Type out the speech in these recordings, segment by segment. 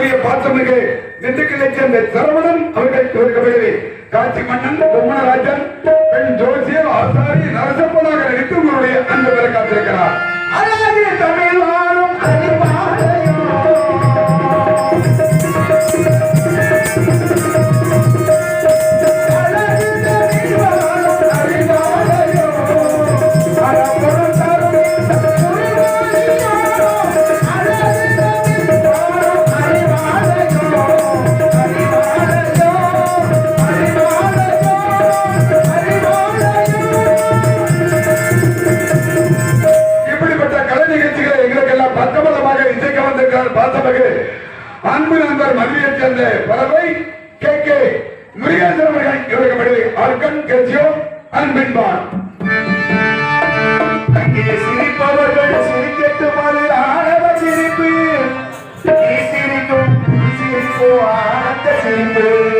மரியாதைக்குரிய பாத்திரமிகு திண்டுக்கல்லை சேர்ந்த சரவணன் அவர்கள் இவருக்கு காட்சி மன்னன் பொம்மனராஜன் பெண் ஜோசியர் ஆசாரி நரசப்பனாக நடித்து உங்களுடைய நண்பர் மதுரையைச் சேர்ந்த பரவை கே கே முருகேசன் அவர்கள் இவருக்கு விடுதி ஆர்கன் கேசியோ அன்பின்பான். அங்கே சிரிப்பவர்கள் சிரிக்கட்டும் ஆணவ சிரிப்பு. சிரிக்கும் ஆனந்த சிரிப்பு.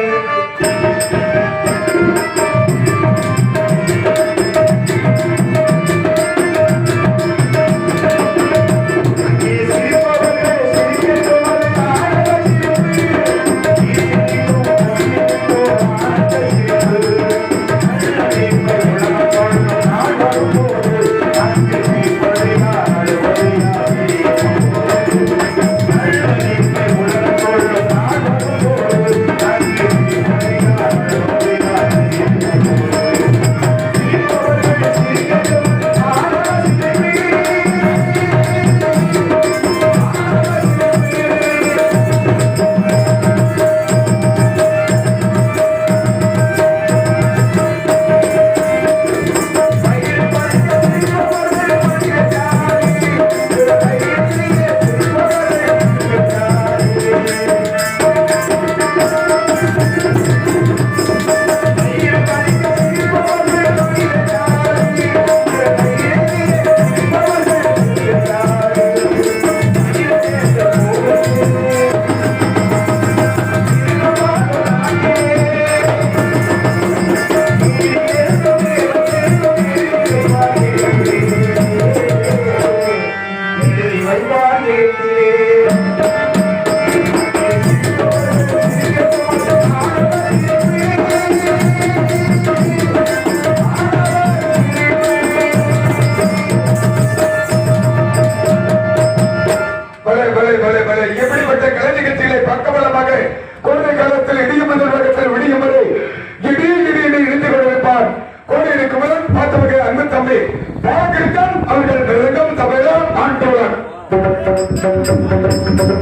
ஆண்டோழன் நன்றி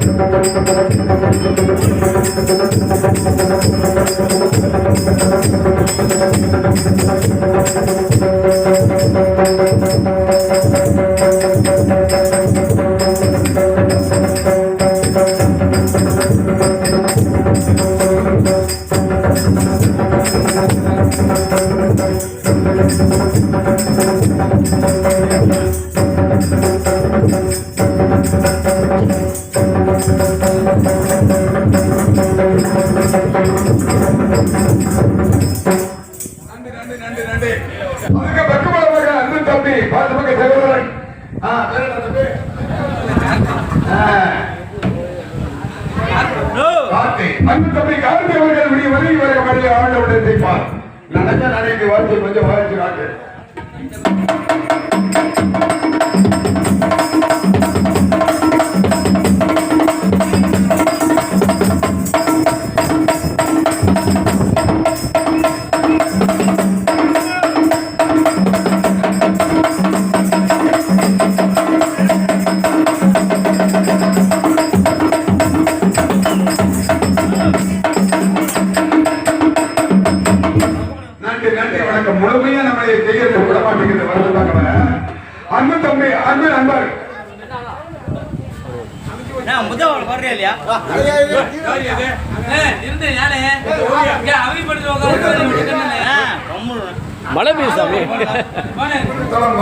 அன்பு தம்பி கார்த்தி அவர்கள் விடிய வரை வரை மடியில் ஆண்டவுடன் செய்வார் நினைச்ச நடைக்கு வாழ்த்து கொஞ்சம் வாழ்த்து காட்டு. நன்றி நன்றி வணக்கம் முழுமையா நம்மளை செய்யறது விட மாட்டேங்குது. வருது அன்பு தம்பி அன்பு நண்பர். நான் முதல் வர்றேன் இல்லையா? இருந்தேன் நானே அவைப்படுத்தி மழை பெய்யுது சாமி. புத்தகம்